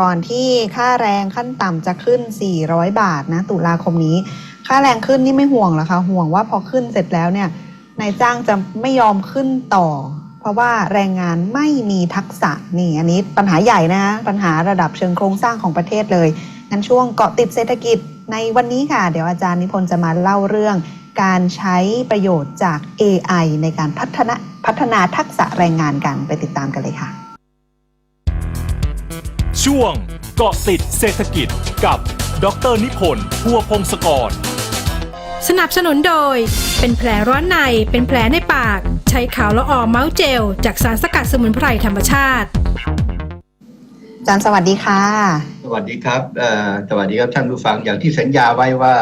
ก่อนที่ค่าแรงขั้นต่ำจะขึ้น 400 บาทนะตุลาคมนี้ ค่าแรงขึ้นนี่ไม่ห่วงหรอคะห่วงว่าพอขึ้นเสร็จแล้วเนี่ยนายจ้างจะไม่ยอมขึ้นต่อ เพราะว่าแรงงานไม่มีทักษะนี่อันนี้ปัญหาใหญ่นะปัญหาระดับเชิงโครงสร้างของประเทศเลยงั้นช่วงเกาะติดเศรษฐกิจในวันนี้ค่ะ เดี๋ยวอาจารย์นิพนธ์จะมาเล่าเรื่อง การใช้ประโยชน์จาก AI ในการพัฒนาพัฒนาทักษะแรงงานกันไปติดตามกันเลยค่ะ ช่วงเกาะติดเศรษฐกิจกับดรนิพนธ์พัวพงศกร สนับสนุนโดย เป็นแผลร้อนในเป็นแผลในปาก ใช้ขาวละออเมาส์เจล จากสารสกัดสมุนไพรธรรมชาติอาจารย์สวัสดีค่ะ สวัสดีครับเอ่อสวัสดีครับท่านผู้ฟังอย่างที่สัญญาไว้ว่า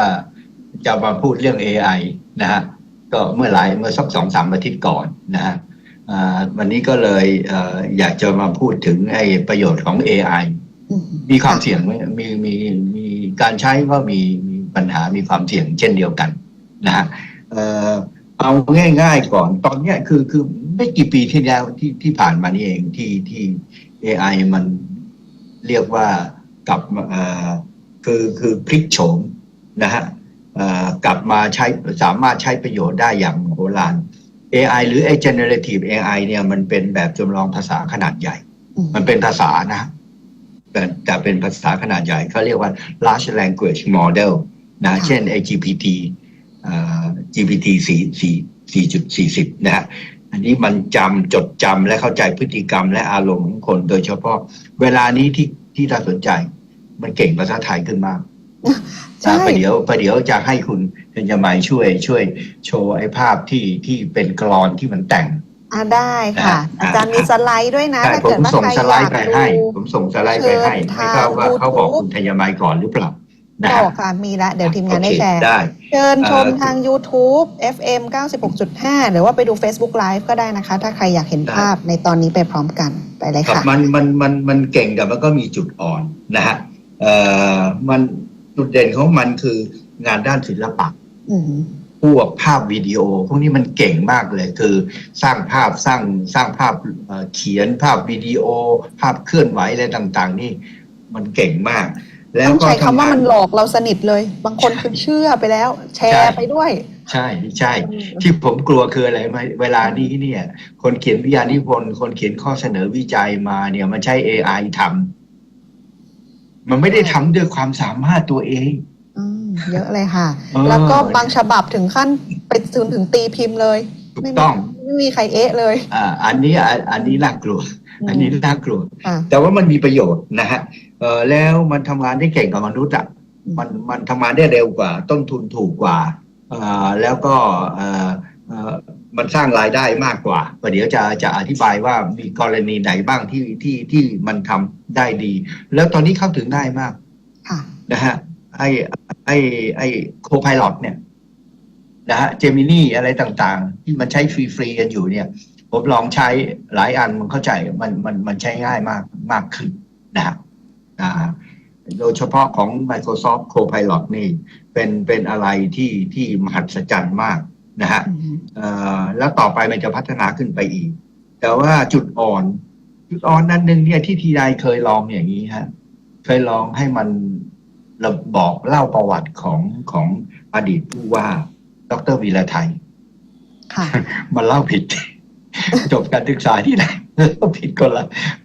จะมาพูดเรื่อง AI นะฮะก็เมื่อหลายเมื่อสักสองสามอาทิตย์ก่อนนะฮะอ่า วันนี้ก็เลยเอ่ออยากจะมาพูดถึงไอ้ประโยชน์ของ AI มีความเสี่ยงไหมมีมีมีการใช้ก็มีมีปัญหามีความเสี่ยงเช่นเดียวกันนะฮะเอ่อเอาง่ายๆก่อนตอนเนี้ยคือคือไม่กี่ปีที่แล้วที่ที่ผ่านมานี่เองที่ที่ AI มันเรียกว่ากลับมาเอ่อคือคือพลิกโฉมนะฮะเอ่อกลับมาใช้สามารถใช้ประโยชน์ได้อย่างโหฬาร AI หรือไอ้ generative AI เนี่ยมันเป็นแบบจำลองภาษาขนาดใหญ่ มันเป็นภาษานะ แต่แต่เป็นภาษาขนาดใหญ่เขาเรียกว่า large language model นะค่ะเช่น GPT เอ่อ GPT 4 4 4.40 นะฮะ อันนี้มันจำจดจำและเข้าใจพฤติกรรมและอารมณ์ของคน โดยเฉพาะเวลานี้ที่ที่น่าสนใจ มันเก่งภาษาไทยขึ้นมากใช่ นะประเดี๋ยวประเดี๋ยวจะให้คุณเพ็ญยมัยช่วยช่วยโชว์ไอ้ภาพที่ที่เป็นกรอนที่มันแต่งอ่าได้ค่ะอ่าอาจารย์มีสไลด์ด้วยนะใช่ถ้าผมเกิดว่าส่งใครสอไลยากด์ไปดูให้ผมส่งสไลด์ไปให้เชิญไม่ทราบว่าทางเขาบอก YouTube คุณธัญมัยก่อนหรือเปล่านะบฮะอกค่ะมีละเดี๋ยวทีมงานได้โอเคแชร์ได้เชิญชมเอ่อทาง YouTube FM 96.5 หรือว่าไปดู Facebook Live ก็ได้นะคะ ถ้าใครอยากเห็นได้ภาพในตอนนี้ไปพร้อมกันไปเลยครับค่ะ มันมันมันมันเก่งแต่มันก็มีจุดอ่อนนะฮะเอ่อมัน จุดเด่นของมันคืองานด้านศิลปะอืมพวกภาพวิดีโอ พวกนี้มันเก่งมากเลย คือสร้างภาพสร้างสร้างภาพเอ่อเขียนภาพวิดีโอ ภาพเคลื่อนไหวอะไรต่าง ๆ นี่ มันเก่งมาก แล้วต้องก็ใช้คำว่าทำงมันหลอกเราสนิทเลย บางคนคือเชื่อไปแล้ว แชใช่ร์ไปด้วย ใช่ใช่ ที่ผมกลัวคืออะไรไหมเวลานี้เนี่ย คนเขียนวิทยานิพนธ์คนเขียนข้อเสนอวิจัยมาเนี่ยมันใช้ AI ทำ มันไม่ได้ทำด้วยความสามารถตัวเอง อืมเยอะเลยค่ะ เออ แล้วก็บางฉบับถึงขั้นไปถึงถึงตีพิมพ์เลย ถูกไม่มีต้อง ไม่มีใครเอ๊ะเลยอ่า อันนี้อะอันนี้น่ากลัว อันนี้น่ากลัว ค่ะ แต่ว่ามันมีประโยชน์นะฮะเออแล้วมันทำงานได้เก่งกว่ามนุษย์อะ มันมันทำงานได้เร็วกว่า ต้นทุนถูกกว่าอ่าแล้วก็เอ่อเอ่อ มันสร้างรายได้มากกว่าประเดี๋ยวจะจะอธิบายว่ามีกรณีไหนบ้างที่ที่ที่มันทำได้ดี แล้วตอนนี้เข้าถึงง่ายมากค่ะนะฮะไอไอไอโคพายロเนี่ยนะฮะเจมินี่อะไรต่างๆ ที่มันใช้ฟรีๆกันอยู่เนี่ย ผมลองใช้หลายอันมันเข้าใจมันมันมันใช้ง่ายมากมากขึ้นนะฮะอ่าโดยเฉพาะของ Microsoft Copilot นี่ เป็นเป็นอะไรที่ที่มหัศจรรย์มาก นะฮะอืมเอ่อแล้วต่อไปมันจะพัฒนาขึ้นไปอีก แต่ว่าจุดอ่อน จุดอ่อนนั้นหนึ่งเนี่ยที่ทีไดเคยลองอย่างนี้ฮะเคยลองให้มันระบอกเล่าประวัติของของอดีตผู้ว่า ดรวีระไทยค่ะมันเล่าผิด จบการศึกษาที่ไหนเล่าผิดคนละ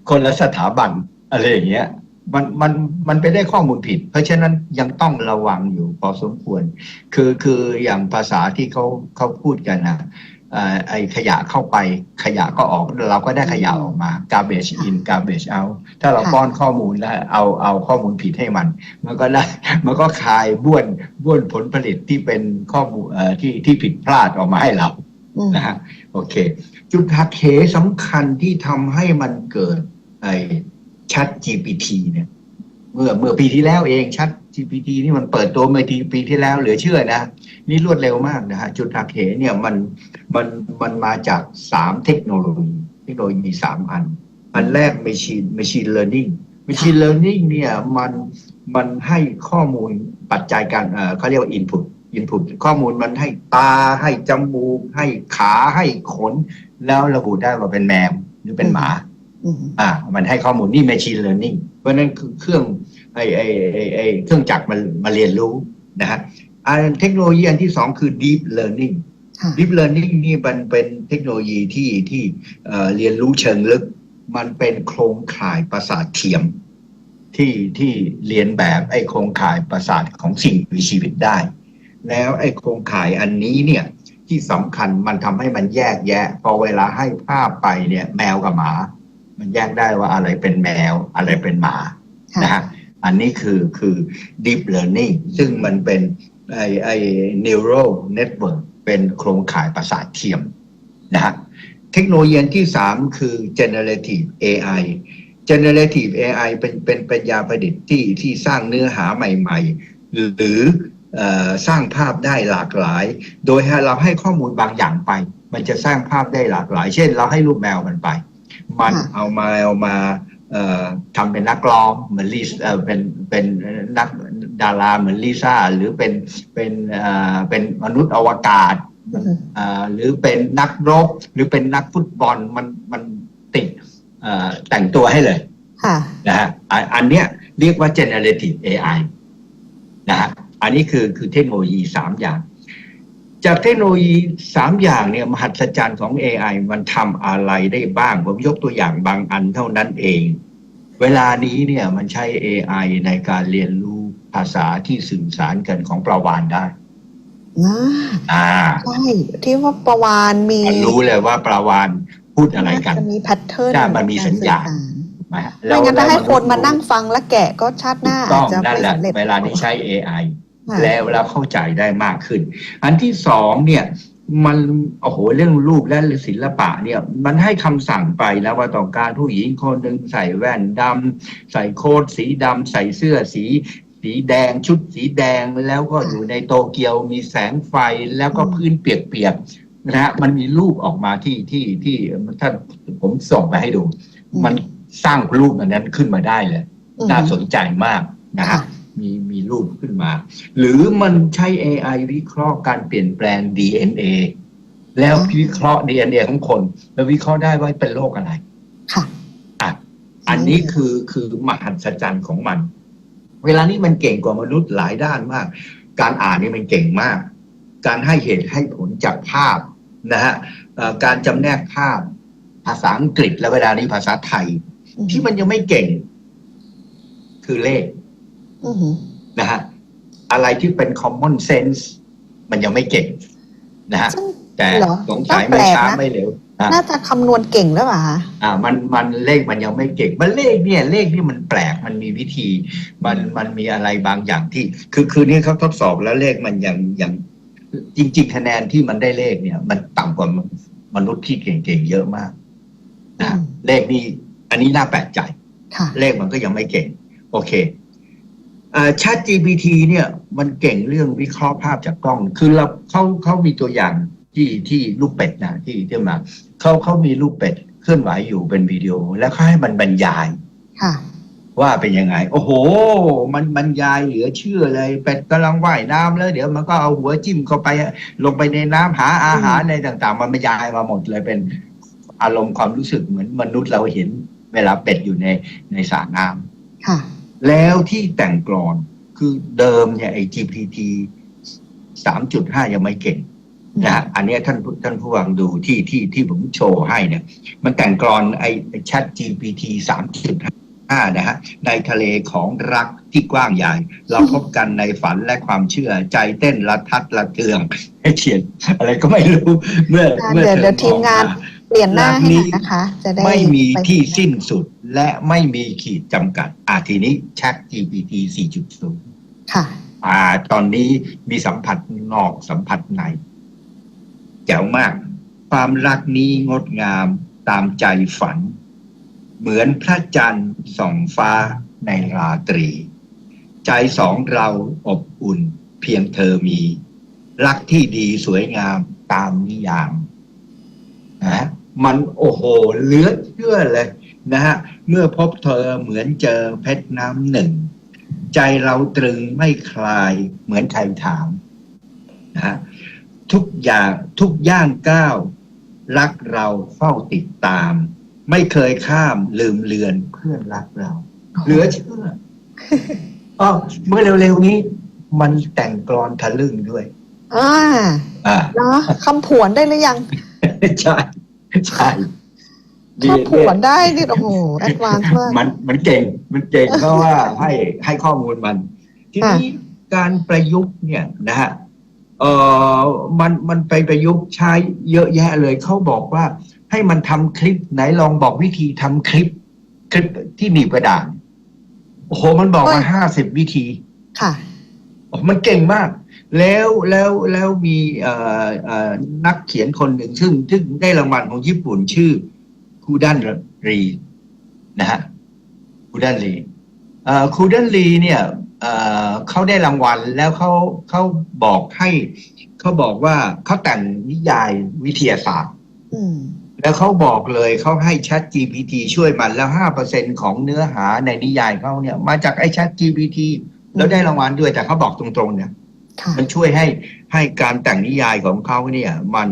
คนละสถาบันอะไรอย่างเงี้ย มันมันมันไปได้ข้อมูลผิด เพราะฉะนั้นยังต้องระวังอยู่พอสมควร คือคืออย่างภาษาที่เขาเขาพูดกันนะเอ่อไอขยะเข้าไปขยะก็ออกเราก็ได้ขยะออกมา garbage in garbage out ถ้าเราค่ะป้อนข้อมูลแล้วเอาเอาข้อมูลผิดให้มัน มันก็ได้มันก็คายบ้วนบ้วนผลผลิตที่เป็นข้อมูลเอ่อที่ที่ผิดพลาดออกมาให้เราอืมนะฮะโอเค จุดหักเหสำคัญที่ทำให้มันเกิดไอ้ Chat GPT เนี่ย เมื่อเมื่อปีที่แล้วเอง Chat GPT นี่มันเปิดตัวเมื่อทีปีที่แล้วเหลือเชื่อนะ นี่รวดเร็วมากนะฮะ จุดหักเหเนี่ยมันมันมันมาจากสามเทคโนโลยีเทคโนโลยีมีสามอัน อันแรก Machine Machine Learning Machine Learning เนี่ยมันมันให้ข้อมูลปัจจัยการเอ่อเขาเรียกว่า Input Input ข้อมูลมันให้ตาให้จมูก ให้ขาให้ขน แล้วระบุได้ว่าเป็นแมวหรือเป็นหมา อืมอ่า มันให้ข้อมูลนี่ machine learning เพราะฉะนั้นคือเครื่องไอไอไอไอเครื่องจักรมันมาเรียนรู้นะฮะอันเทคโนโลยีอันที่สองคือ deep learning ค่ะ deep learning นี่มันเป็นเทคโนโลยีที่ที่เอ่อเรียนรู้เชิงลึก มันเป็นโครงข่ายประสาทเทียม ที่ที่เรียนแบบไอ้โครงข่ายประสาทของสิ่งมีชีวิตได้ แล้วไอ้โครงข่ายอันนี้เนี่ยที่สำคัญมันทำให้มันแยกแยะ พอเวลาให้ภาพไปเนี่ย แมวกับหมา มันแยกได้ว่าอะไรเป็นแมวอะไรเป็นหมาค่ะนะฮะอันนี้คือคือ deep learning ซึ่งมันเป็นไอไอ neural network เป็นโครงข่ายประสาทเทียมนะฮะเทคโนโลยีอันที่สามคือ generative AI generative AI เป็นเป็นปัญญาประดิษฐ์ที่ที่สร้างเนื้อหาใหม่ ๆ หรือเอ่อสร้างภาพได้หลากหลาย โดยให้เราให้ข้อมูลบางอย่างไป มันจะสร้างภาพได้หลากหลาย เช่น เราให้รูปแมวมันไป มันค่ะเอามาเอามาเอ่อทำเป็นนักร้องเหมือนลิซเอ่อเป็นเป็นนักดาราเหมือนลิซ่าหรือเป็นเป็นเอ่อเป็นมนุษย์อวกาศอืมอ่าหรือเป็นนักรบหรือเป็นนักฟุตบอลมันมันติดเอ่อแต่งตัวให้เลยค่ะนะฮะอันอันเนี้ยเรียกว่า generative AI นะฮะอันนี้คือคือเทคโนโลยีสามอย่าง จากเทคโนโลยีสามอย่างเนี่ยมหัศจรรย์ของ AI มันทำอะไรได้บ้าง ผมยกตัวอย่างบางอันเท่านั้นเอง เวลานี้เนี่ยมันใช้ AI ในการเรียนรู้ภาษาที่สื่อสารกันของประวานได้นะอ่าใช่ที่ว่าประวานมีมันรู้เลยว่าปลาวานพูดอะไรกันจะมีแพทเทิร์นใช่มันมีสัญญาณกรสื่อสรนะฮะไม่งั้นถ้าให้คนมานั่งฟังและแกะก็ชาติหน้าต้อาอจงจะนั่นไม่แหละสำเร็จเวลาที่ใช้ AI ค่ะ แล้วเราเข้าใจได้มากขึ้น อันที่สองเนี่ยมันโอ้โหเรื่องรูปและศิลปะเนี่ย มันให้คำสั่งไปแล้วว่าต้องการผู้หญิงคนหนึ่งใส่แว่นดำใส่โค้ทสีดำใส่เสื้อสีสีแดงชุดสีแดงแล้วก็อยู่ในโตเกียวมีแสงไฟแล้วก็พื้นเปียกๆนะฮะมันมีรูปออกมาที่ที่ที่ท่านผมส่งไปให้ดูอืมมันสร้างรูปอันนั้นขึ้นมาได้เลยอืมน่าสนใจมากนะฮะค่ะ มีมีรูปขึ้นมา หรือมันใช้ AI วิเคราะห์การเปลี่ยนแปลง DNA แล้ววิเคราะห์ DNA ของคน แล้ววิเคราะห์ได้ว่าเป็นโรคอะไร ค่ะอะอันนี้คือคือมหัศจรรย์ของมัน เวลานี้มันเก่งกว่ามนุษย์หลายด้านมาก การอ่านนี่มันเก่งมาก การให้เหตุให้ผลจากภาพนะฮะเอ่อการจำแนกภาพ ภาษาอังกฤษและเวลานี้ภาษาไทย ที่มันยังไม่เก่ง คือเลขอือหือ นะฮะอะไรที่เป็น common sense มันยังไม่เก่งนะฮะซึ่งแต่เหรอสงสัยก็ไม่แปลกช้านะไม่เร็วอะน่าจะคำนวณเก่งหรือเปล่าคะอ่า มันมันเลขมันยังไม่เก่ง มันเลขเนี่ย เลขนี่มันแปลกมันมีวิธี มันมันมีอะไรบางอย่างที่ คือคือนี่เขาทดสอบแล้วเลขมันยังยังจริง ๆ คะแนนที่มันได้เลขเนี่ย มันต่ำกว่ามนุษย์ที่เก่งๆเยอะมากนะฮะอืมเลขนี่อันนี้น่าแปลกใจค่ะเลขมันก็ยังไม่เก่ง โอเค อ่า Chat GPT เนี่ยมันเก่งเรื่องวิเคราะห์ภาพจากกล้อง คือเราเขาเขามีตัวอย่างที่ที่รูปเป็ดนะที่ที่มาเขาเขามีรูปเป็ดเคลื่อนไหวอยู่เป็นวิดีโอ แล้วเขาให้มันบรรยายค่ะว่าเป็นยังไง โอ้โห มันบรรยายเหลือเชื่อเลย เป็ดกำลังว่ายน้ำแล้ว เดี๋ยวมันก็เอาหัวจิ้มเข้าไป ลงไปในน้ำหาอาหารในต่างๆ มันบรรยายมาหมดเลยเป็นอารมณ์ความรู้สึกเหมือนมนุษย์เราเห็น เวลาเป็ดอยู่ในในสระน้ำค่ะ แล้วที่แต่งกรอนคือเดิมเนี่ยไอ้ GPT 3.5ยังไม่เก่งนะฮะอันเนี้ยท่านผู้ท่านผู้ฟังดูที่ที่ที่ผมโชว์ให้เนี่ย มันแต่งกรอนไอ้ไอ้ Chat GPT 3.5นะฮะในทะเลของรักที่กว้างใหญ่ เราพบกันในฝันและความเชื่อใจเต้นระทัดระเทืองให้เขียนอะไรก็ไม่รู้ เมื่ออ่าเมื่อเดี๋ยวธอเดี๋ยวทีมงานออก เปลี่ยนหน้าให้หน่อยนะคะ จะได้ไม่มีไปที่สิ้นสุดและไม่มีขีดจำกัดอ่าทีนี้ Chat GPT 4.0 ค่ะ อ่า ตอนนี้มีสัมผัสนอกสัมผัสในแจ๋วมาก ความรักนี้งดงามตามใจฝัน เหมือนพระจันทร์ส่องฟ้าในราตรี ใจสองเราอบอุ่นเพียงเธอมี รักที่ดีสวยงามตามนิยามนะฮะ มันโอ้โหเหลือเชื่อเลยนะฮะเมื่อพบเธอเหมือนเจอเพชรน้ำหนึ่ง ใจเราตรึงไม่คลายเหมือนใครถามนะฮะทุกอย่างทุกย่างก้าวรักเราเฝ้าติดตาม ไม่เคยข้ามลืมเลือนเพื่อนรักเรา เหลือเชื่ออ๋อเมื่อเร็วๆนี้ มันแต่งกรอนทะลึ่งด้วยอ่าอ่าเนาะคำผวนได้หรือยัง ใช่ ใช่ดีคำผวนได้นี่โอ้โหแอดวานซ์มากมันมันเก่งมันเก่งเพราะว่าให้ให้ข้อมูลมัน ทีนี้การประยุกต์เนี่ยนะฮะเออมันมันไปประยุกต์ใช้เยอะแยะเลยเขาบอกว่า ให้มันทำคลิปไหนลองบอกวิธีทำคลิป คลิปที่หนีบกระดาษโอ้โหมันบอกมาเฮ้ยห้าสิบวิธี ค่ะโอ้มันเก่งมาก แล้วแล้วแล้วมีเอ่อเอ่อนักเขียนคนหนึ่งซึ่งซึ่งได้รางวัลของญี่ปุ่นชื่อคูดันรีนะฮะคูดันรีเอ่อคูดันรีเนี่ยเอ่อเขาได้รางวัลแล้วเขาเขาบอกให้เขาบอกว่าเขาแต่งนิยายวิทยาศาสตร์อืมแล้วเขาบอกเลยเขาให้ Chat GPT ช่วยมันแล้วห้าเปอร์เซ็นของเนื้อหาในนิยายเขาเนี่ย มาจากไอ้ Chat GPT แล้วได้รางวัลด้วยแต่เขาบอกตรงๆเนี่ยค่ะ มันช่วยให้ให้การแต่งนิยายของเขาเนี่ยมัน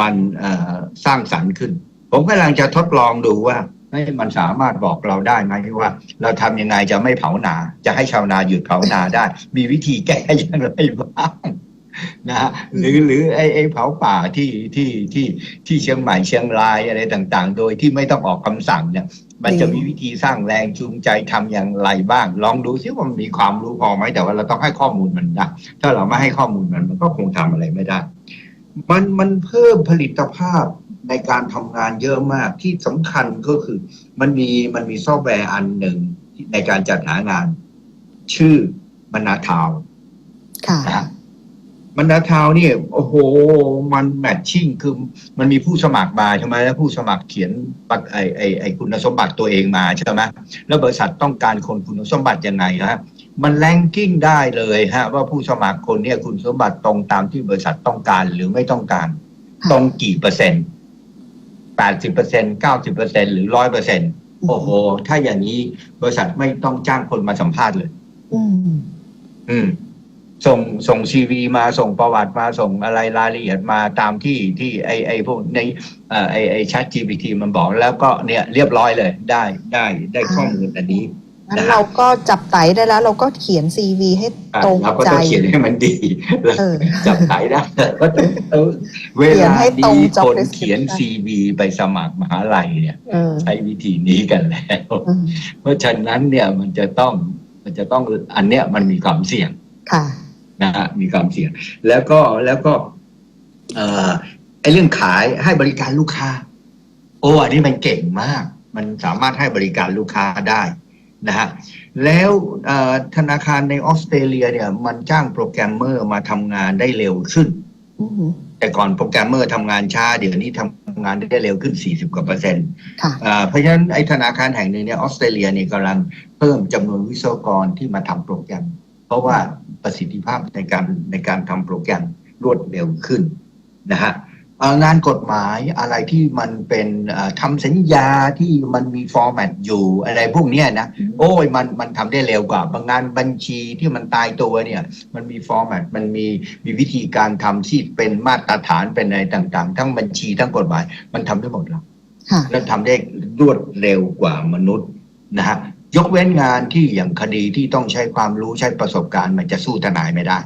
มันเอ่อสร้างสรรค์ขึ้น ผมกำลังจะทดลองดูว่าเฮ้ยมันสามารถบอกเราได้ไหมว่า เราทำยังไงจะไม่เผานา จะให้ชาวนาหยุดเผานาได้ มีวิธีแก้อย่างไรบ้างนะฮะหรือหรือไอ้ไอ้เผาป่าที่ที่ที่ที่เชียงใหม่เชียงรายอะไรต่าง ๆ โดยที่ไม่ต้องออกคำสั่งเนี่ย มันจะมีวิธีสร้างแรงจูงใจทำอย่างไรบ้าง ลองดูซิว่ามันมีความรู้พอไหมแต่ว่าเราต้องให้ข้อมูลมันนะถ้าเราไม่ให้ข้อมูลมันมันก็คงทำอะไรไม่ได้ มันมันเพิ่มผลิตภาพในการทำงานเยอะมากที่สำคัญก็คือ มันมีมันมีซอฟต์แวร์อันหนึ่งในการจัดหางาน ชื่อมนาทาวค่ะ นะฮะมันดาทาวน์เนี่ยโอ้โห มันแมทชิ่งคือมันมีผู้สมัครมาใช่ไหมแล้วผู้สมัครเขียนปักไอไอไอคุณสมบัติตัวเองมาใช่ไหมแล้วบริษัทต้องการคนคุณสมบัติยังไงฮะมันแรงกิ้งได้เลยฮะว่าผู้สมัครคนเนี่ยคุณสมบัติตรงตามที่บริษัทต้องการหรือไม่ต้องการค่ะตรงกี่เปอร์เซ็นต์แปดสิบเปอร์เซ็นเก้าสิบเปอร์เซ็นหรือร้อยเปอร์เซ็นโอ้โห ถ้าอย่างนี้บริษัทไม่ต้องจ้างคนมาสัมภาษณ์เลย อืม อืม ส่งส่งซีวีมาส่งประวัติมาส่งอะไรรายละเอียดมาตามที่ที่ไอไอพวกในเอ่อไอไอชัด GPT มันบอกแล้วก็เนี่ยเรียบร้อยเลยได้ได้ได้ข้อมูลอันนี้งั้นเราก็จับไตได้แล้ว เราก็เขียนซีวีให้อะตรงเราก็ใจต้องเขียนให้มันดีแล้วเออจับสายได้ก็ต้องเออเวเขียนลาให้ตรงนี้ job คน description เขียนซีวีไปสมัครมหาลัยเนี่ยเออใช้วิธีนี้กันแล้วอืมเพราะฉะนั้นเนี่ยมันจะต้องมันจะต้องอันเนี้ยมันมีความเสี่ยงค่ะ นะฮะมีความเสี่ยง แล้วก็แล้วก็เอ่อไอ้เรื่องขายให้บริการลูกค้า โอ้อันนี้มันเก่งมาก มันสามารถให้บริการลูกค้าได้นะฮะแล้วเอ่อธนาคารในออสเตรเลียเนี่ย มันจ้างโปรแกรมเมอร์มาทำงานได้เร็วขึ้นอืมแต่ก่อนโปรแกรมเมอร์ทำงานช้า เดี๋ยวนี้ทำงานได้เร็วขึ้น 40 กว่าเปอร์เซ็นต์ค่ะอ่าเพราะฉะนั้นไอ้ธนาคารแห่งหนึ่งเนี่ยออสเตรเลียเนี่ยกำลังเพิ่มจำนวนวิศวกรที่มาทำโปรแกรม เพราะว่าประสิทธิภาพในการในการทำโปรแกรมรวดเร็วขึ้นนะฮะอ่างานกฎหมายอะไรที่มันเป็นอ่าทำสัญญาที่มันมีฟอร์แมตอยู่อะไรพวกเนี้ยนะโอ้ยมันมันทำได้เร็วกว่าบางงานบัญชีที่มันตายตัวเนี่ย มันมีฟอร์แมตมันมีมีวิธีการทำที่เป็นมาตรฐานเป็นอะไรต่างๆ ทั้งบัญชีทั้งกฎหมาย มันทำได้หมดแล้วค่ะและทำได้รวดเร็วกว่ามนุษย์นะฮะ ยกเว้นงานที่อย่างคดีที่ต้องใช้ความรู้ใช้ประสบการณ์ มันจะสู้ทนายไม่ได้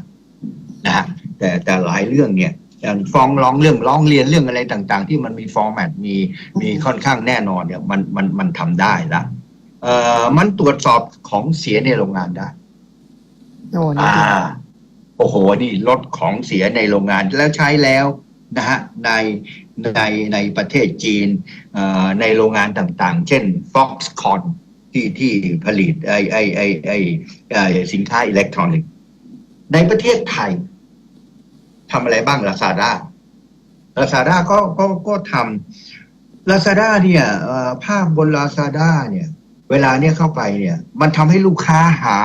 นะฮะแต่แต่หลายเรื่องเนี่ยอย่างฟ้องร้องเรื่องร้องเรียนเรื่องอะไรต่างๆ ที่มันมีฟอร์แมตมีมีค่อนข้างแน่นอนเนี่ยมันมันมันทำได้ละเอ่อมันตรวจสอบของเสียในโรงงานได้โอ้นี่อ่าดีโอ้โหนี่ลดของเสียในโรงงานแล้วใช้แล้วนะฮะในในในประเทศจีนเอ่อในโรงงานต่างๆ เช่น Foxconn ที่ที่ผลิตไอไอไอไอสินค้าอิเล็กทรอนิกส์ในประเทศไทยทำอะไรบ้างลาซาด้าลาซาด้าก็ก็ก็ทำลาซาด้าเนี่ยภาพบนลาซาด้าเนี่ย เวลาเนี่ยเข้าไปเนี่ย มันทำให้ลูกค้าหา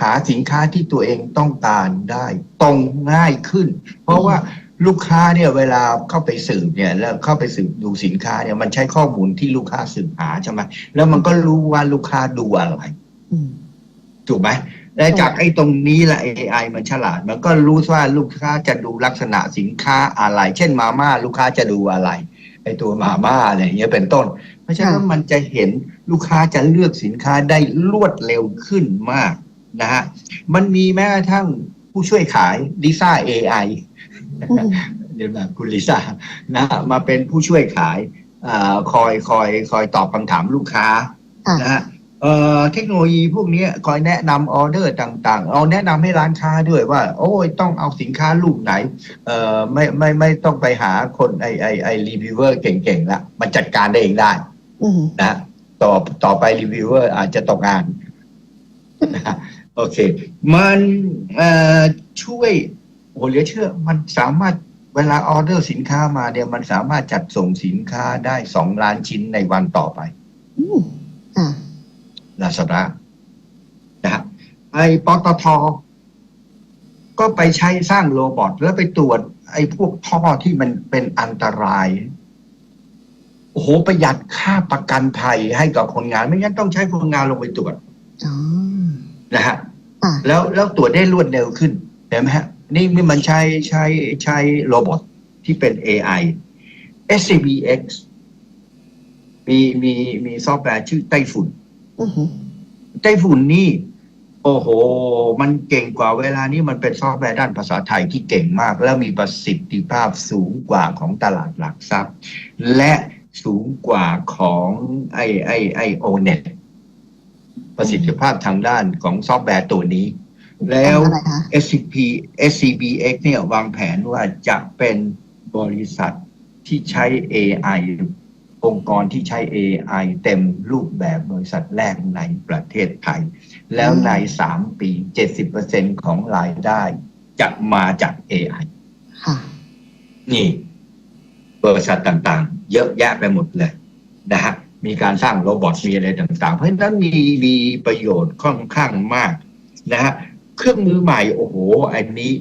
หาสินค้าที่ตัวเองต้องการได้ ตรงง่ายขึ้น เพราะว่า ลูกค้าเนี่ยเวลาเข้าไปสืบเนี่ยแล้วเข้าไปสืบดูสินค้าเนี่ยมันใช้ข้อมูลที่ลูกค้าสืบหาใช่ไหมแล้วมันก็รู้ว่าลูกค้าดูอะไรถูกไหมและจากไอ้ตรงนี้แหละ AI มันฉลาด มันก็รู้ว่าลูกค้าจะดูลักษณะสินค้าอะไร เช่นมาม่าลูกค้าจะดูอะไรไอ้ตัวมาม่าอะไรเงี้ยเป็นต้น เพราะฉะนั้นค่ะมันจะเห็นลูกค้าจะเลือกสินค้าได้รวดเร็วขึ้นมากนะฮะมันมีแม้กระทั่งผู้ช่วยขายลิซ่า AI เดี๋ยวนะคุณลิซ่านะฮะมาเป็นผู้ช่วยขายอาคอยคอยคอยตอบคำถามลูกค้าค่ะนะฮะเอ่อเทคโนโลยีพวกนี้คอยแนะนำออเดอร์ต่างๆ เอาแนะนำให้ร้านค้าด้วยว่า โอ้ยต้องเอาสินค้าลูกไหนเอ่อไม่ไม่ไม่ต้องไปหาคนไอไอไอรีวิวเวอร์เก่งๆละมันจัดการได้เองได้อืมนะฮะต่อต่อไปรีวิวเวอร์อาจจะตกงานนะฮะโอเค มันเอ่อช่วย โอ้เหลือเชื่อมันสามารถเวลาออเดอร์สินค้ามาเนี่ยมันสามารถจัดส่งสินค้าได้สองล้านชิ้นในวันต่อไปอืมค่ะลาซาด้านะฮะไอ้ปตทก็ไปใช้สร้างโรบอทแล้วไปตรวจ ไอ้พวกท่อที่มันเป็นอันตราย โอ้โห ประหยัดค่าประกันภัยให้กับคนงาน ไม่งั้นต้องใช้คนงานลงไปตรวจอ๋อนะฮะค่ะแล้วแล้วตรวจได้รวดเร็วขึ้นเห็นไหมฮะ นี่นี่มันใช้ใช้ใช้โรบอทที่เป็น AI SCBX มีมีมีซอฟต์แวร์ชื่อไต้ฝุ่นอือหือไต้ฝุ่นนี่ โอ้โห มันเก่งกว่าเวลานี้มันเป็นซอฟต์แวร์ด้านภาษาไทยที่เก่งมาก แล้วมีประสิทธิภาพสูงกว่าของตลาดหลักทรัพย์ และสูงกว่าของไอไอไอโอเน็ตประสิทธิภาพทางด้านของซอฟต์แวร์ตัวนี้ แล้วอะไรคะ SCP SCBX เนี่ยวางแผนว่าจะเป็นบริษัทที่ใช้ AI องค์กรที่ใช้ AI เต็มรูปแบบบริษัทแรกในประเทศไทย แล้วใน 3 ปี 70%ของรายได้จะมาจาก AI ค่ะนี่ บริษัทต่างๆ เยอะแยะไปหมดเลยนะฮะมีการสร้างโรบอทมีอะไรต่างๆ เพราะฉะนั้นมีมีประโยชน์ค่อนข้างมากนะฮะ เครื่องมือใหม่โอ้โห อันนี้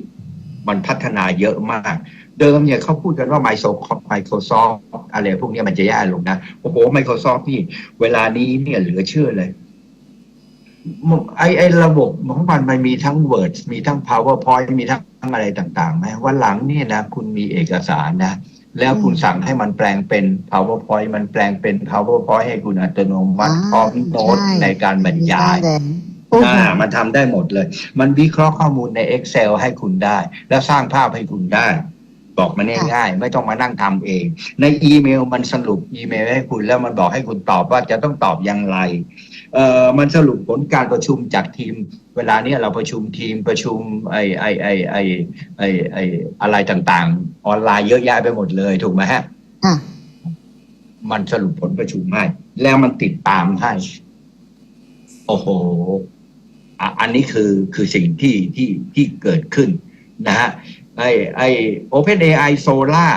มันพัฒนาเยอะมาก เดิมเนี่ยเขาพูดกันว่า Microsoft Microsoft อะไรพวกเนี้ยมันจะแย่ลงนะ โอ้โห Microsoft นี่ เวลานี้เนี่ยเหลือเชื่อเลยไอไอระบบของมันมันมีทั้ง Word มีทั้ง PowerPoint มีทั้งอะไรต่างๆไหมวันหลังเนี่ยนะ คุณมีเอกสารนะ แล้วคุณสั่งให้มันแปลงเป็น PowerPoint มันแปลงเป็น PowerPoint ให้คุณอัตโนมัติอ่าพร้อมโน้ตใช่ในการบรรยายได้เลย อืออ่าหือมันทำได้หมดเลย มันวิเคราะห์ข้อมูลใน Excel ให้คุณได้ แล้วสร้างภาพให้คุณได้ บอกมันง่ายๆไม่ต้องมานั่งทำเอง ในอีเมลมันสรุปอีเมลให้คุณแล้วมันบอกให้คุณตอบว่าจะต้องตอบอย่างไรเอ่อมันสรุปผลการประชุมจากทีม เวลาเนี้ยเราประชุมทีมประชุมไอไอไอไอไอไออะไรต่างๆ ออนไลน์เยอะแยะไปหมดเลยถูกไหมฮะค่ะมันสรุปผลประชุมให้ แล้วมันติดตามให้ โอ้โห อันนี้คือคือสิ่งที่ที่ที่เกิดขึ้นนะฮะไอไอ Open AI Solar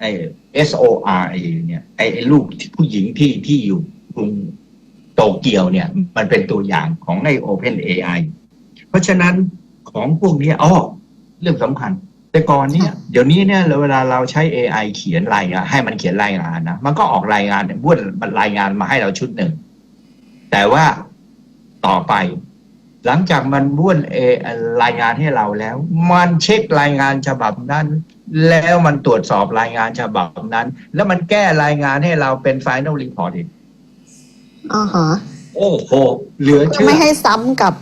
ไอ S O R A เนี่ยไอไอลูกผู้หญิงที่ที่อยู่กรุงโตเกียวเนี่ย มันเป็นตัวอย่างของไอ Open AI เพราะฉะนั้นของพวกนี้อ๋อเรื่องสำคัญ แต่ก่อนเนี่ยเดี๋ยวนี้เนี่ยเวลาเราใช้ AI เขียนรายงานให้มันเขียนรายงานนะ มันก็ออกรายงานบ้วนรายงานมาให้เราชุดหนึ่ง แต่ว่าต่อไป หลังจากมันบ้วนเอรายงานให้เราแล้ว มันเช็ครายงานฉบับนั้น แล้วมันตรวจสอบรายงานฉบับนั้น แล้วมันแก้รายงานให้เราเป็น Final Report อีกอ่าฮะโอ้โหเหลือเพื่อเชื่อไม่ให้ซ้ำกับ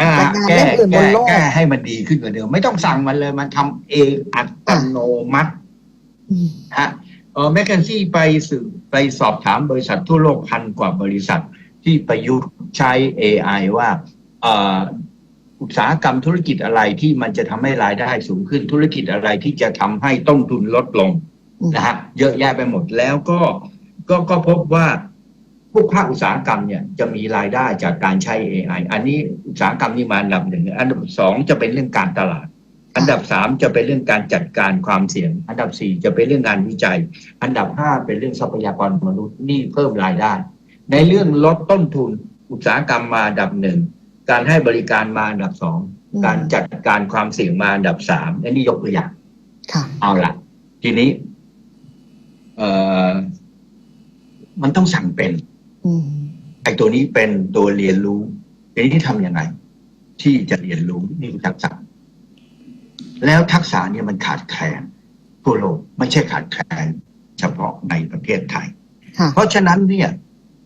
อ่ารายงานแก้เล่มอื่นบแก้นโลกแก้ให้มันดีขึ้นกว่าเดิมไม่ต้องสั่งมันเลยมันทำเองอัตโนมัติอืมฮะเออแมคเคนซี่ไปสืบไปสอบถามบริษัททั่วโลกพันกว่าบริษัทที่ประยุกต์ใช้ AI ว่าเอ่ออุตสาหกรรมธุรกิจอะไรที่มันจะทำให้รายได้สูงขึ้นธุรกิจอะไรที่จะทำให้ต้นทุนลดลงอืมนะฮะเยอะแยะไปหมดแล้วก็ก็ก็พบว่าพวกภาคอุตสาหกรรมเนี่ยจะมีรายได้จากการใช้ AI อันนี้อุตสาหกรรมนี่มาอันดับหนึ่งอันดับสองจะเป็นเรื่องการตลาด อันดับสามจะเป็นเรื่องการจัดการความเสี่ยง อันดับสี่จะเป็นเรื่องงานวิจัย อันดับห้าเป็นเรื่องทรัพยากรมนุษย์นี่เพิ่มรายได้ ในเรื่องลดต้นทุนอุตสาหกรรมมาอันดับหนึ่ง การให้บริการมาอันดับสองอืมการจัดการความเสี่ยงมาอันดับสามอันนี้ยกตัวอย่างค่ะเอาละทีนี้ เอ่อมันต้องสั่งเป็นอืมไอ้ตัวนี้เป็นตัวเรียนรู้ทีนี้ที่ทำยังไง ที่จะเรียนรู้นี่คือทักษะแล้วทักษะเนี่ยมันขาดแคลนทั่วโลกไม่ใช่ขาดแคลนเฉพาะในประเทศไทยค่ะเพราะฉะนั้นเนี่ย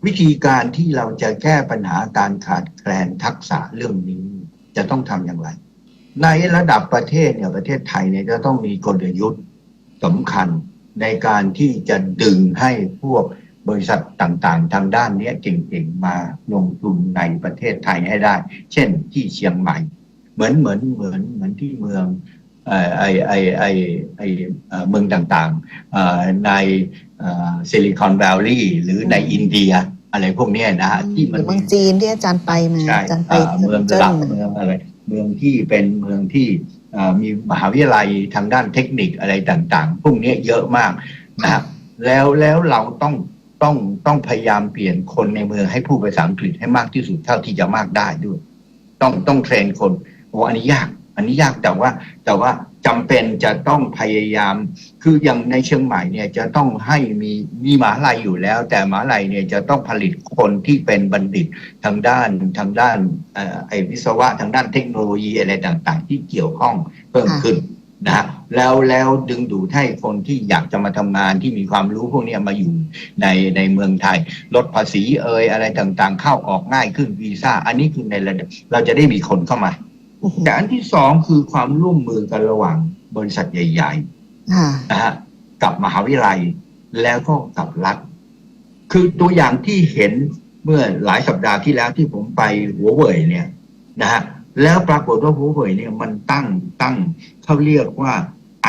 วิธีการที่เราจะแก้ปัญหาการขาดแคลนทักษะเรื่องนี้จะต้องทำอย่างไร ในระดับประเทศเนี่ยประเทศไทยเนี่ยจะต้องมีกลยุทธ์สำคัญในการที่จะดึงให้พวกบริษัทต่างๆ ทางด้านนี้เก่งๆมาลงทุนในประเทศไทยให้ได้ เช่นที่เชียงใหม่ เหมือนเหมือนเหมือนเหมือนที่เมืองเอ่อไอไอไอไอเมืองต่างๆในซิลิคอนแวลลีย์หรือในอินเดีย อะไรพวกเนี้ยนะฮะที่หมัรืนอเมืองจีนที่อาจารย์ไปมาใช่อาจารย์ไปอ่าเมืองเจิ้หลักนมาเมืองอะไร เมืองที่เป็นเมืองที่อ่ามีมหาวิทยาลัยทางด้านเทคนิคอะไรต่างๆ พวกเนี้ยเยอะมากนะครับแล้วแล้วเราต้องต้องต้องพยายามเปลี่ยนคนในเมืองให้พูดภาษาอังกฤษให้มากที่สุดเท่าที่จะมากได้ด้วย ต้องต้องเทรนคนโอ้อันนี้ยาก อันนี้ยากแต่ว่าแต่ว่า จำเป็นจะต้องพยายาม คืออย่างในเชียงใหม่เนี่ยจะต้องให้มีมีมหาลัยอยู่แล้ว แต่มหาลัยเนี่ยจะต้องผลิตคนที่เป็นบัณฑิตทางด้านทางด้านเอ่อไอ้วิศวะทางด้านเทคโนโลยีอะไรต่างๆ ที่เกี่ยวข้องเพิ่มขึ้นนะฮะแล้วแล้วดึงดูดให้คนที่อยากจะมาทำงานที่มีความรู้พวกเนี้ยมาอยู่ในในเมืองไทย ลดภาษีเอ่ยอะไรต่างๆ เข้าออกง่ายขึ้นวีซ่า อันนี้คือในระดับเราจะได้มีคนเข้ามาอือฮึ แต่อันที่สองคือความร่วมมือกันระหว่างบริษัทใหญ่ๆค่ะนะฮะกับมหาวิทยาลัยแล้วก็กับรัฐ คือตัวอย่างที่เห็นเมื่อหลายสัปดาห์ที่แล้วที่ผมไปหัวเว่ยเนี่ยนะฮะแล้วปรากฏว่าหัวเว่ยเนี่ยมันตั้งตั้งเขาเรียกว่า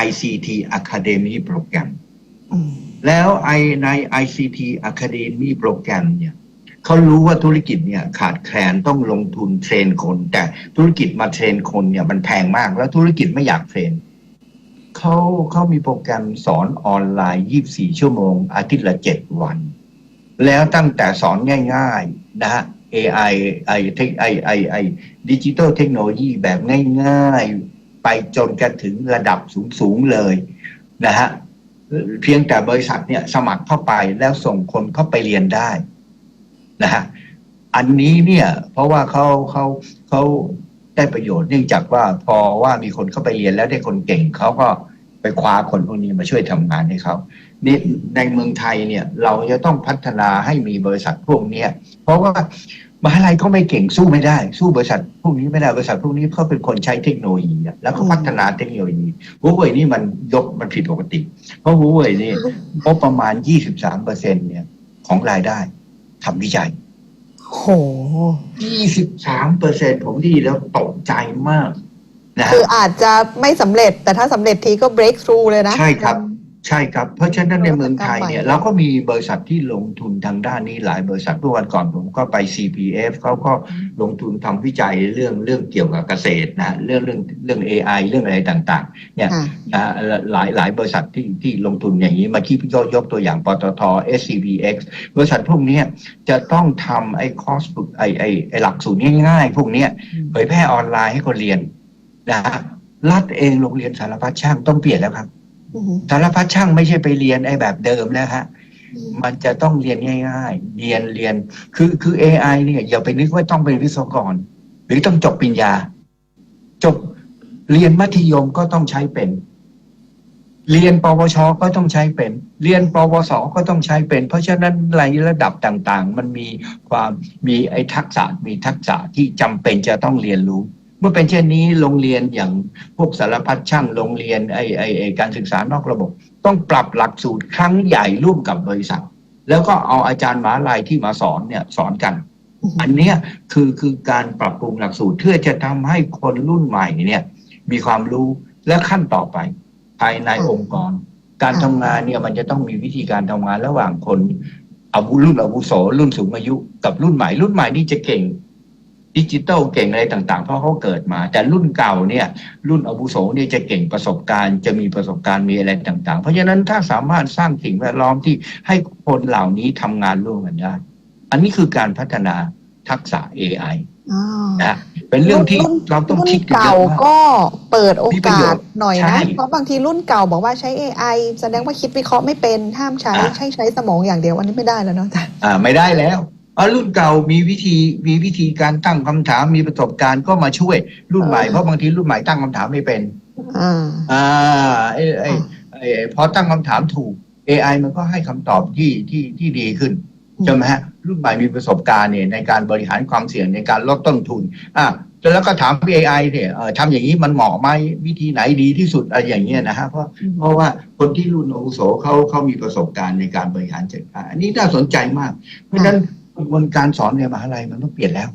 ICT Academy Program อืมแล้วไอใน ICT Academy Program เนี่ย เขารู้ว่าธุรกิจเนี่ยขาดแคลนต้องลงทุนเทรนคน แต่ธุรกิจมาเทรนคนเนี่ยมันแพงมาก แล้วธุรกิจไม่อยากเทรนเขาเขามีโปรแกรมสอนออนไลน์ 24 ชั่วโมง อาทิตย์ละ 7 วัน แล้วตั้งแต่สอนง่ายๆนะฮะ AI ไอเทคไอไอไอดิจิตอลเทคโนโลยีแบบง่ายๆ ไปจนกันถึงระดับสูงๆเลยนะฮะเพียงแต่บริษัทเนี่ยสมัครเข้าไปแล้วส่งคนเข้าไปเรียนได้ นะฮะอันนี้เนี่ยเพราะว่าเขาเขาเขาได้ประโยชน์เนื่องจากว่าพอว่ามีคนเข้าไปเรียนแล้วได้คนเก่งเขาก็ไปคว้าคนพวกนี้มาช่วยทำงานให้เขานี่ในเมืองไทยเนี่ยเราจะต้องพัฒนาให้มีบริษัทพวกเนี้ย เพราะว่ามหาลัยเขาไม่เก่งสู้ไม่ได้ สู้บริษัทพวกนี้ไม่ได้บริษัทพวกนี้เขาเป็นคนใช้เทคโนโลยีแล้วก็พัฒนาเทคโนโลยีหัวเว่ยนี่มันยกมันผิดปกติ เพราะหัวเว่ยนี่งบประมาณ 23เปอร์เซ็นเนี่ยของรายได้ ทำวิจัยโห23เปอร์เซ็นผมไดีแล้วตกใจมากนะฮะคืออาจจะไม่สำเร็จแต่ถ้าสำเร็จทีก็ break through เลยนะ ใช่ครับ ใช่ครับ เพราะฉะนั้นในเมืองไทยเนี่ยนวัตกรรมใหม่เราก็มีบริษัทที่ลงทุนทางด้านนี้หลายบริษัทเมื่อวันก่อนผมก็ไป CPF เขาก็ลงทุนทำวิจัยเรื่องเรื่องเกี่ยวกับเกษตรนะเรื่องเรื่องเรื่อง AI เรื่องอะไรต่างๆเนี่ยค่ะนะหลายหลายบริษัทที่ที่ลงทุนอย่างนี้มาที่พี่ยกยกตัวอย่างปตท SCBX บริษัทพวกเนี้ยจะต้องทำไอ้คอร์สฝึกไอ้ไอ้ไอ้หลักสูตรง่ายๆ พวกเนี้ยเผยแพร่ออนไลน์ให้คนเรียนนะฮะรัฐเองโรงเรียนสารพัดช่างต้องเปลี่ยนแล้วครับอือฮึ สารพัดช่างไม่ใช่ไปเรียนไอ้แบบเดิมแล้วฮะมันจะต้องเรียนง่าย ๆ เรียนเรียน คือคือ AI เนี่ยอย่าไปนึกว่าต้องเป็นวิศวกร หรือต้องจบปริญญา จบเรียนมัธยมก็ต้องใช้เป็น เรียนปวชก็ต้องใช้เป็น เรียนปวสก็ต้องใช้เป็น เพราะฉะนั้นในระดับต่าง ๆ มันมีความมีไอ้ทักษะมีทักษะที่จำเป็นจะต้องเรียนรู้ เมื่อเป็นเช่นนี้โรงเรียนอย่างพวกสารพัดช่างโรงเรียนไอ้ไอ้ไอ้การศึกษานอกระบบ ต้องปรับหลักสูตรครั้งใหญ่ร่วมกับบริษัท แล้วก็เอาอาจารย์มหาลัยที่มาสอนเนี่ยสอนกันอือฮึอันเนี้ยคือคือการปรับปรุงหลักสูตรเพื่อจะทำให้คนรุ่นใหม่เนี่ยมีความรู้และขั้นต่อไป ภายในองค์กร การทำงานเนี่ยมันจะต้องมีวิธีการทำงานระหว่างคนอาวุรุ่นอาวุโสรุ่นสูงอายุ กับรุ่นใหม่รุ่นใหม่นี่จะเก่ง ดิจิตอลเก่งอะไรต่าง ๆ เพราะเขาเกิดมา แต่รุ่นเก่าเนี่ย รุ่นอาวุโสเนี่ยจะเก่งประสบการณ์ จะมีประสบการณ์มีอะไรต่าง ๆ เพราะฉะนั้นถ้าสามารถสร้างสิ่งแวดล้อมที่ให้คนเหล่านี้ทำงานร่วมกันได้อันนี้คือการพัฒนาทักษะ AI อ๋อนะเป็นเรื่องที่เราต้องคิดกันเยเก่าอะมากก็เปิดโอมีประกาโยสชน์หน่อยใช่นะ เพราะบางทีรุ่นเก่าบอกว่าใช้ AI แสดงว่าคิดวิเคราะห์ไม่เป็นห้ามใช้อะใช้ใช้สมองอย่างเดียวอันนี้ไม่ได้แล้วเนาะอาจารย์อ่าไม่ได้แล้ว อ่ารุ่นเก่ามีวิธีมีวิธีการตั้งคำถามมีประสบการณ์ก็มาช่วย รุ่นใหม่เออเพราะบางทีรุ่นใหม่ตั้งคำถามไม่เป็นอ่าอ่าไอ้ไอ้ไอ้ไอ้พอตั้งคำถามถูก AI มันก็ให้คำตอบที่ที่ที่ดีขึ้นอืมใช่ไหมฮะรุ่นใหม่มีประสบการณ์เนี่ยในการบริหารความเสี่ยงในการลดต้นทุนอะแล้วก็ถาม AI เนี่ยเอ่อทำอย่างนี้มันเหมาะไหมวิธีไหนดีที่สุดอะไรอย่างเงี้ยนะฮะเพราะเพราะว่าคนที่รุ่นอาวุโสเขาเขามีประสบการณ์ในการบริหารจัดการอันนี้น่าสนใจมาก เพราะฉะนั้น กระบวนการสอนในมหาลัยมันต้องเปลี่ยนแล้ว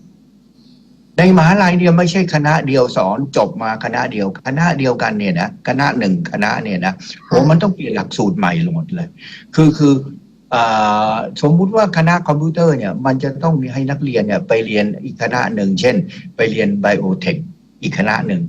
ในมหาลัยเนี่ยไม่ใช่คณะเดียวสอนจบมาคณะเดียว คณะเดียวกันเนี่ยนะคณะหนึ่งคณะเนี่ยนะโอ้มันต้องเปลี่ยนหลักสูตรใหม่หมดเลย คือคืออสมมุติว่าคณะคอมพิวเตอร์เนี่ยมันจะต้องมีให้นักเรียนเนี่ยไปเรียนอีกคณะหนึ่ง เช่น ไปเรียนไบโอเทคอีกคณะหนึ่ง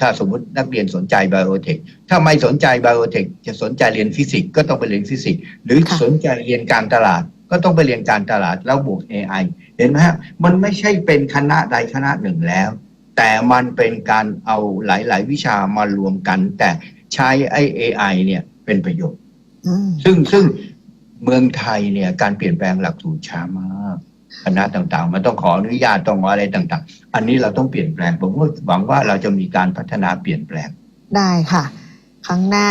ถ้าสมมุตินักเรียนสนใจไบโอเทคถ้าไม่สนใจไบโอเทคจะสนใจเรียนฟิสิกส์ก็ต้องไปเรียนฟิสิกส์หรือสนใจเรียนการตลาด ก็ต้องไปเรียนการตลาดแล้วบวก AI เห็นไหมฮะมันไม่ใช่เป็นคณะใดคณะหนึ่งแล้ว แต่มันเป็นการเอาหลาย ๆ วิชามารวมกัน แต่ใช้ไอ้ AI เนี่ยเป็นประโยชน์อืมซึ่งซึ่งเมืองไทยเนี่ยการเปลี่ยนแปลงหลักสูตรช้ามากคณะต่างๆ มันต้องขออนุญาตต้องอะไรต่าง ๆ อันนี้เราต้องเปลี่ยนแปลงผมก็หวังว่าเราจะมีการพัฒนาเปลี่ยนแปลงได้ค่ะ ครั้งหน้า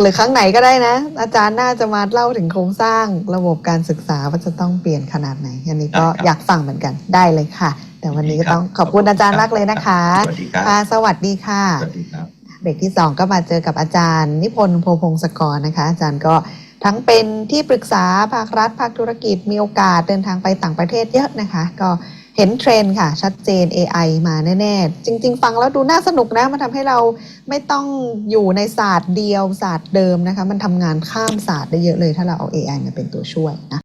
หรือครั้งไหนก็ได้นะ อาจารย์น่าจะมาเล่าถึงโครงสร้างระบบการศึกษาว่าจะต้องเปลี่ยนขนาดไหนอันนี้ก็ได้ครับอยากฟังเหมือนกันได้เลยค่ะ แต่วันนี้ก็ต้องขอบคุณอาจารย์มากเลยนะคะสวัสดีครับค่ะสวัสดีค่ะสวัสดีครับเบรกที่2ก็มาเจอกับอาจารย์ นิพนธ์โพพงศกรนะคะ อาจารย์ก็ทั้งเป็นที่ปรึกษาภาครัฐภาคธุรกิจมีโอกาสเดินทางไปต่างประเทศเยอะนะคะ ก็ เห็นเทรนค่ะ ชัดเจน AI มาแน่ๆ จริง ๆ ฟังแล้วดูน่าสนุกนะ มันทำให้เราไม่ต้องอยู่ในศาสตร์เดียวศาสตร์เดิมนะคะ มันทำงานข้ามศาสตร์ได้เยอะเลยถ้าเราเอา AI มาเป็นตัวช่วยนะ